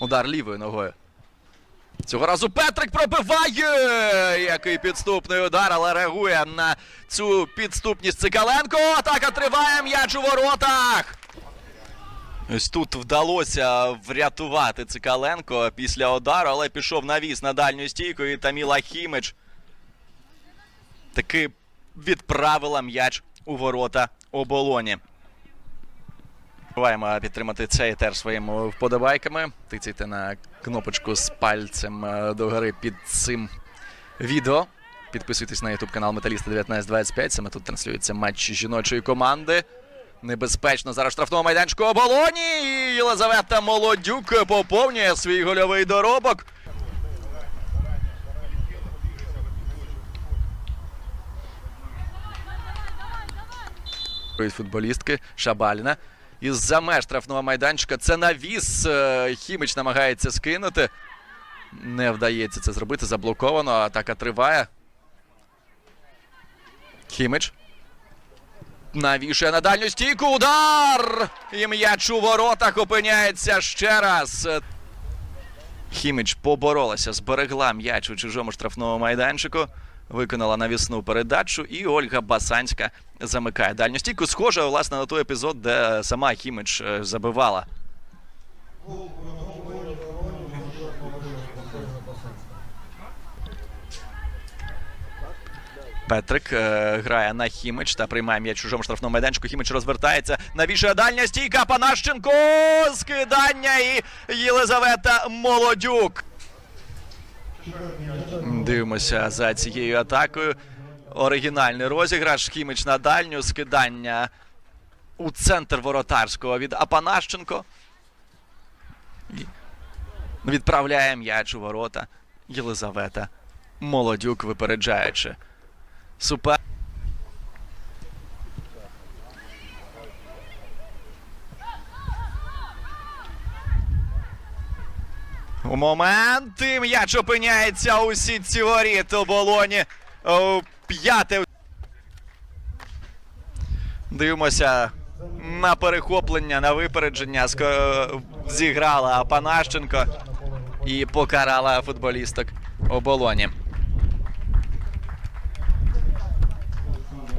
Удар лівою ногою. Цього разу Петрик пробиває! Який підступний удар, але реагує на цю підступність Цикаленко. Атака триває, м'яч у воротах. Ось тут вдалося врятувати Цикаленко після удару, але пішов навіс на дальню стійку і Таміла Хімич таки відправила м'яч у ворота оболоні. Забуваємо підтримати цей етер своїми вподобайками. Тицяйте на кнопочку з пальцем е, догори під цим відео. Підписуйтесь на ютуб канал Металіста 1925. Саме тут транслюється матч жіночої команди. Небезпечно зараз штрафного майданчику оболоні. Єлизавета Молодюк поповнює свій гольовий доробок. Футболістки Шабаліна. Із-за меж штрафного майданчика це навіс. Е, Хімич намагається скинути. Не вдається це зробити. Заблоковано. Атака триває. Хімич. Навішує на дальню стійку. Удар! І м'яч у воротах опиняється ще раз. Хіміч поборолася, зберегла м'яч у чужому штрафному майданчику. Виконала навісну передачу, і Ольга Басанська замикає дальню стійку. Схоже, власне, на той епізод, де сама Хіміч е, забивала. Петрик е, грає на Хімич та приймає м'яч у чужому штрафному майданчику. Хімич розвертається. Навішує дальня стійка. Панащенко. Скидання і Єлизавета Молодюк. Дивимося за цією атакою. Оригінальний розіграш. Хімич на дальню. Скидання у центр воротарського від Апанащенко. Відправляє м'яч у ворота. Єлизавета Молодюк випереджаючи. Супер. У момент і м'яч опиняється у сітці воріт у болоні. П'яте. Дивимося на перехоплення, на випередження. Зіграла Панащенко і покарала футболісток оболоні.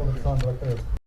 Олександра Крест.